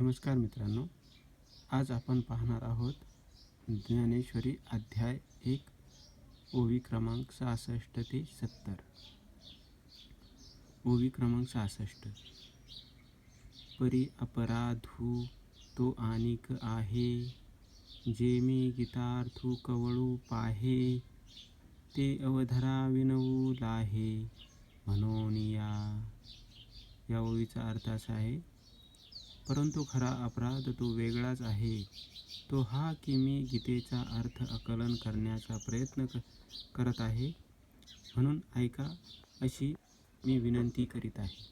नमस्कार मित्रांनो आज आपण पाहणार आहोत ज्ञानेश्वरी अध्याय एक ओवी क्रमांक सहासष्ट ते सत्तर. ओवी क्रमांक सहासष्ट. परी अपराधू तो आनिक आहे जे मी गीतार्थू कवळू पाहे ते अवधरा विनवू लाहे म्हणून या. या ओवीचा अर्थ असा आहे परंतु खरा अपराध तो वेगळाच आहे. तो हा की मी गीतेचा अर्थ आकलन करण्याचा प्रयत्न करत आहे. म्हणून ऐका अशी मी विनंती करीत आहे.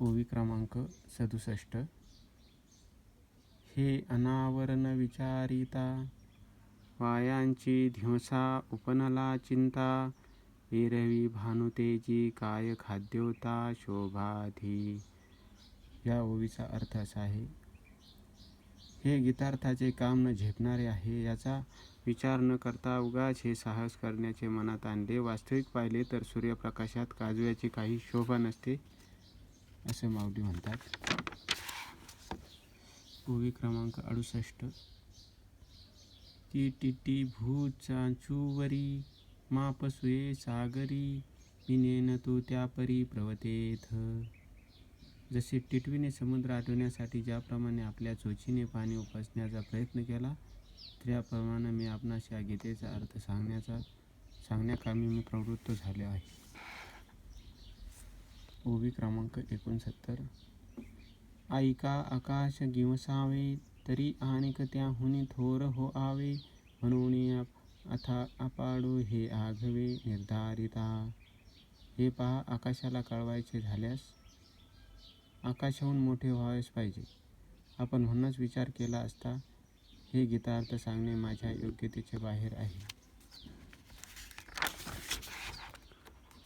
ओवी क्रमांक सदुसष्ट. हे अनावरण विचारिता वायांची धिंसा उपनला चिंता एरवी भानुतेजी काय खाद्योता शोभाधी. या ओवीचा अर्थ असा आहे हे गीतार्थाचे काम न झेपणारे आहे याचा विचार न करता उगाच हे साहस करण्याचे मनात आणले. वास्तविक पाहिले तर सूर्यप्रकाशात काजव्याची काही शोभा नसते असे माऊली म्हणतात. ओवी क्रमांक अडुसष्ट. ती टिटी भूत चांचूवरी मापसुये सागरी विनेन तो त्या परी प्रवतेथ. जसे टिटवीने समुद्र आठवण्यासाठी ज्याप्रमाणे आपल्या चोचीने पाणी उपसण्याचा प्रयत्न केला त्याप्रमाणे मी आपणास या गीतेचा अर्थ सांगण्याचा सांगण्याकामी मी प्रवृत्त झाले आहे. ओवी क्रमांक एकोणसत्तर. ऐका आकाश गिवसावे तरी आणिक त्याहून थोर हो आवे म्हणून अथा अपाडू हे आघवे निर्धारिता. हे पहा आकाशाला कळवायचे झाल्यास आकाशाहून मोठे व्हावेच पाहिजे. आपण म्हणूनच विचार केला असता हे गीतार्थ सांगणे माझ्या योग्यतेचे बाहेर आहे.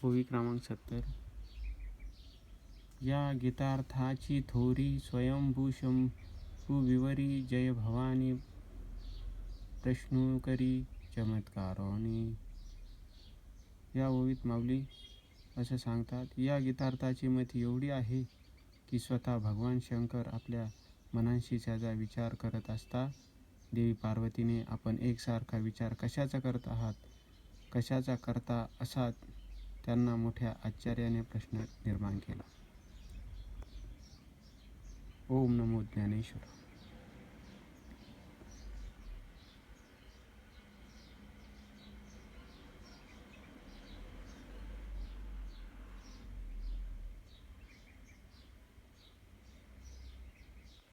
ओवी क्रमांक सत्तर. या गीतार्थाची थोरी स्वयंभू शंभू विवरी जय भवानी प्रश्नोकरी चमत्कारोनी. या ओवीत माऊली असं सांगतात या गीतार्थाची मती एवढी आहे की स्वतः भगवान शंकर आपल्या मनांशी त्याचा विचार करत असता देवी पार्वतीने आपण एकसारखा विचार कशाचा करत आहात? कशाचा करता असा त्यांना मोठ्या आश्चर्याने प्रश्न निर्माण केला. ओम नमो ज्ञानेश्वर.